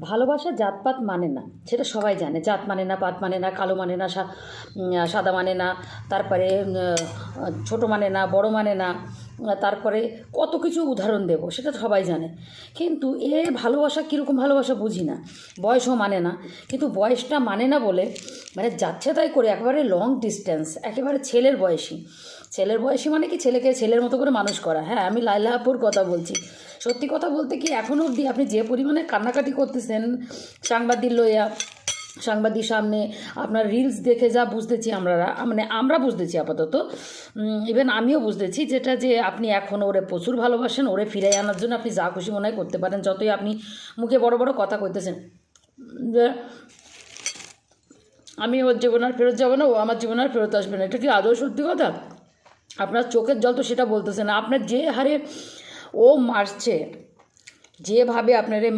ভালোবাসা জাতপাত মানে না, সেটা সবাই জানে। জাত মানে না, পাত মানে না, কালো মানে না সাদা মানে না, তারপরে ছোট মানে না, বড় মানে না তারপরে কত কিছু উদাহরণ দেব, সেটা সবাই জানে। কিন্তু এ ভালোবাসা কীরকম ভালোবাসা বুঝি না। বয়সও মানে না। কিন্তু বয়সটা মানে না বলে মানে যাচ্ছে তাই করে একেবারে লং ডিস্টেন্স একেবারে ছেলের বয়সী। ছেলের বয়সী মানে কি? ছেলেকে ছেলের মতো করে মানুষ করা। হ্যাঁ আমি লাইলাপুর কথা বলছি। সত্যি কথা বলতে কি এখনও অবধি আপনি যে পরিমাণে কান্নাকাটি করতেছেন, সাংবাদিক লইয়া সাংবাদিক সামনে আপনার রিলস দেখে যা বুঝতেছি আমরা মানে আমরা বুঝতেছি আপাতত। ইভেন আমিও বুঝতেছি যেটা যে আপনি এখন ওরে প্রচুর ভালোবাসেন, ওরে ফিরাই আনার জন্য আপনি যা খুশি মনে হয় করতে পারেন, যতই আপনি মুখে বড় বড় কথা কইতেছেন। আমি ওর জীবন আর ফেরত যাব না, ও আমার জীবন আর ফেরত আসবে না। এটা কি আদৌ সত্যি কথা? আপনার চোখের জল তো সেটা বলতেছে না। আপনার যে হারে ও মারছে যেভাবে আপনারে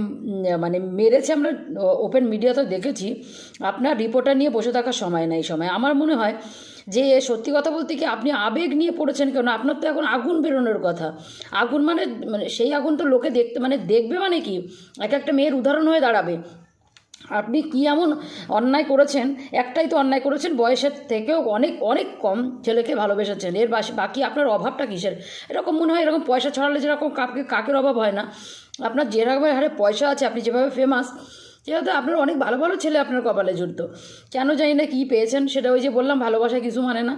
মানে মেরেছে আমরা ওপেন মিডিয়াতে দেখেছি, আপনার রিপোর্টার নিয়ে বসে থাকার সময় নেই সময়। আমার মনে হয় যে সত্যি কথা বলতে কি, আপনি আবেগ নিয়ে পড়েছেন কেন? আপনার তো এখন আগুন বেরোনোর কথা। আগুন মানে মানে সেই আগুন তো লোকে দেখতে মানে দেখবে মানে কি? এক একটা মেয়ের উদাহরণ হয়ে দাঁড়াবে। আপনি কি এমন অন্যায় করেছেন? একটাই তো অন্যায় করেছেন, বয়সের থেকেও অনেক অনেক কম ছেলেকে ভালোবেসেছেন। এর বাকি আপনার অভাবটা কিসের? এরকম মনে হয় এরকম পয়সা ছড়ালে যেরকম কাকে কাকের অভাব হয় না। আপনার যেরকম হারে পয়সা আছে, আপনি যেভাবে ফেমাস যেহেতু আপনার অনেক ভালো ভালো ছেলে আপনার কপালে জুড়তো কেন জানি না কী পেয়েছেন, সেটা ওই যে বললাম, ভালোবাসা কিছু মানে না।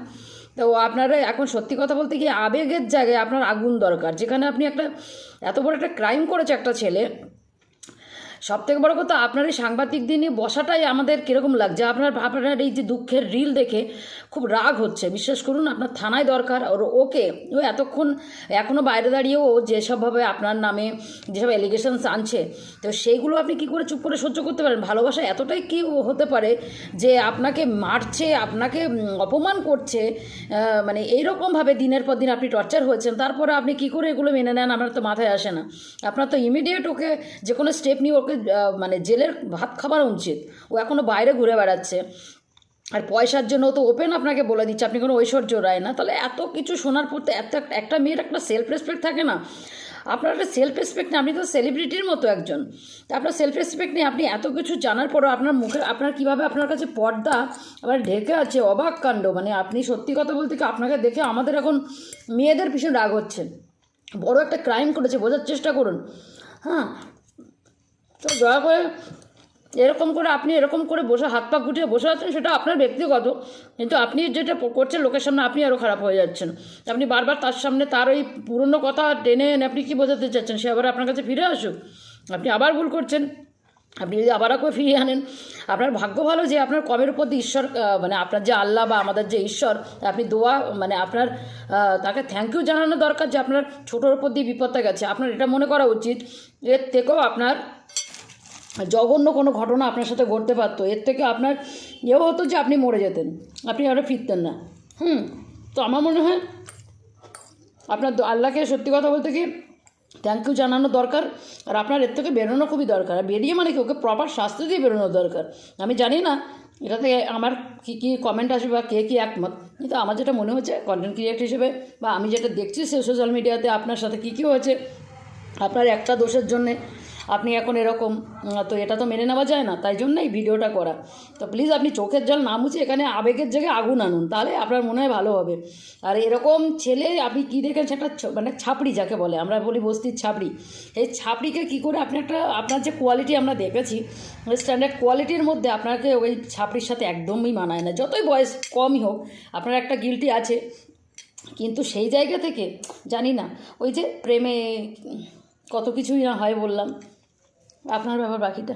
তো আপনারা এখন সত্যি কথা বলতে গিয়ে আবেগের জায়গায় আপনার আগুন দরকার। যেখানে আপনি একটা, এত বড় একটা ক্রাইম করেছে একটা ছেলে সব থেকে বড় কথা, আপনার এই সাংবাদিক দিনে বসাটাই আমাদের কীরকম লাগছে? আপনার আপনার এই যে দুঃখের রিল দেখে খুব রাগ হচ্ছে। বিশ্বাস করুন, আপনার থানায় দরকার, ওর ওকে, ও এতক্ষণ এখনও বাইরে দাঁড়িয়েও ও যেসবভাবে আপনার নামে যেসব এলিগেশনস আনছে, তো সেইগুলো আপনি কি করে চুপ করে সহ্য করতে পারেন? ভালোবাসা এতটাই কি হতে পারে যে আপনাকে মারছে, আপনাকে অপমান করছে মানে এইরকমভাবে দিনের পর দিন আপনি টর্চার হয়েছেন, তারপরে আপনি কি করে এগুলো মেনে নেন? আপনার তো মাথায় আসে না। আপনার তো ইমিডিয়েট ওকে যে কোনো স্টেপ নিয়ে ওকে মানে জেলের ভাত খাবার উচিত। ও এখনও বাইরে ঘুরে বেড়াচ্ছে। আর পয়সার জন্য তো ওপেন আপনাকে বলে দিচ্ছে, আপনি কোনো ঐশ্বর্য রায় না। তাহলে এত কিছু শোনার পর তো এত একটা মেয়ের একটা সেলফ রেসপেক্ট থাকে না। আপনার একটা সেলফ রেসপেক্ট নেই, আপনি তো সেলিব্রিটির মতো একজন। তা আপনার সেলফ রেসপেক্ট নেই, আপনি এত কিছু জানার পরও আপনার মুখে, আপনার কীভাবে আপনার কাছে পর্দা, আবার ঢেকে আছে অবাক কাণ্ড। মানে আপনি সত্যি কথা বলতে কি আপনাকে দেখে আমাদের এখন মেয়েদের ভীষণ রাগ হচ্ছে। বড় একটা ক্রাইম করেছে, বোঝার চেষ্টা করুন। হ্যাঁ তো দয়া করে এরকম করে আপনি এরকম করে বসে হাত পা গুটিয়ে বসে আছেন, সেটা আপনার ব্যক্তিগত। কিন্তু আপনি যেটা করছেন লোকের সামনে, আপনি আরও খারাপ হয়ে যাচ্ছেন। আপনি বারবার তার সামনে তার ওই পুরনো কথা টেনে এনে আপনি কী বোঝাতে চাচ্ছেন? সে আবার আপনার কাছে ফিরে আসুক। আপনি আবার ভুল করছেন। আপনি যদি আবার ওকে ফিরিয়ে আনেন, আপনার ভাগ্য ভালো যে আপনার কমের উপর দিয়ে ঈশ্বর মানে আপনার যে আল্লাহ বা আমাদের যে ঈশ্বর, আপনি দোয়া মানে আপনার তাকে থ্যাংক ইউ জানানো দরকার যে আপনার ছোটোর উপর দিয়ে বিপদটা গেছে। আপনার এটা মনে করা উচিত। এর থেকেও আপনার জঘন্য কোনো ঘটনা আপনার সাথে ঘটতে পারতো। এর থেকে আপনার এও হতো যে আপনি মরে যেতেন। আপনি আরও ফিরতেন না। হুম, তো আমার মনে হয় আপনার আল্লাহকে সত্যি কথা বলতে কি থ্যাংক ইউ জানানো দরকার। আর আপনার এর থেকে বেরোনো খুবই দরকার। আর বেরিয়ে মানে কি, ওকে প্রপার শাস্তি দিয়ে বেরোনো দরকার। আমি জানি না এটাতে আমার কী কী কমেন্ট আসবে বা কে কী একমত। কিন্তু আমার যেটা মনে হচ্ছে কন্টেন্ট ক্রিয়েট হিসেবে বা আমি যেটা দেখছি সে সোশ্যাল মিডিয়াতে আপনার সাথে কী কী হয়েছে, আপনার একটা দোষের জন্যে আপনি এখন এরকম তো এটা তো মেনে নেওয়া যায় না, তাই জন্য এই ভিডিওটা করা। তো প্লিজ আপনি চোখের জল না মুছে এখানে আবেগের জায়গায় আগুন আনুন, তাহলে আপনার মনে হয় ভালো হবে। আর এরকম ছেলে আপনি কী দেখেন, সেটা মানে ছাপড়ি যাকে বলে, আমরা বলি বস্তির ছাপড়ি। এই ছাপড়িকে কী করে আপনি একটা, আপনার যে কোয়ালিটি আমরা দেখেছি স্ট্যান্ডার্ড কোয়ালিটির মধ্যে আপনাকে ওই ছাপড়ির সাথে একদমই মানায় না। যতই বয়স কমই হোক, আপনার একটা গিলটি আছে, কিন্তু সেই জায়গা থেকে, জানি না, ওই যে প্রেমে, কত কিছুই না হয় বললাম আপনার ব্যাপার বাকিটা।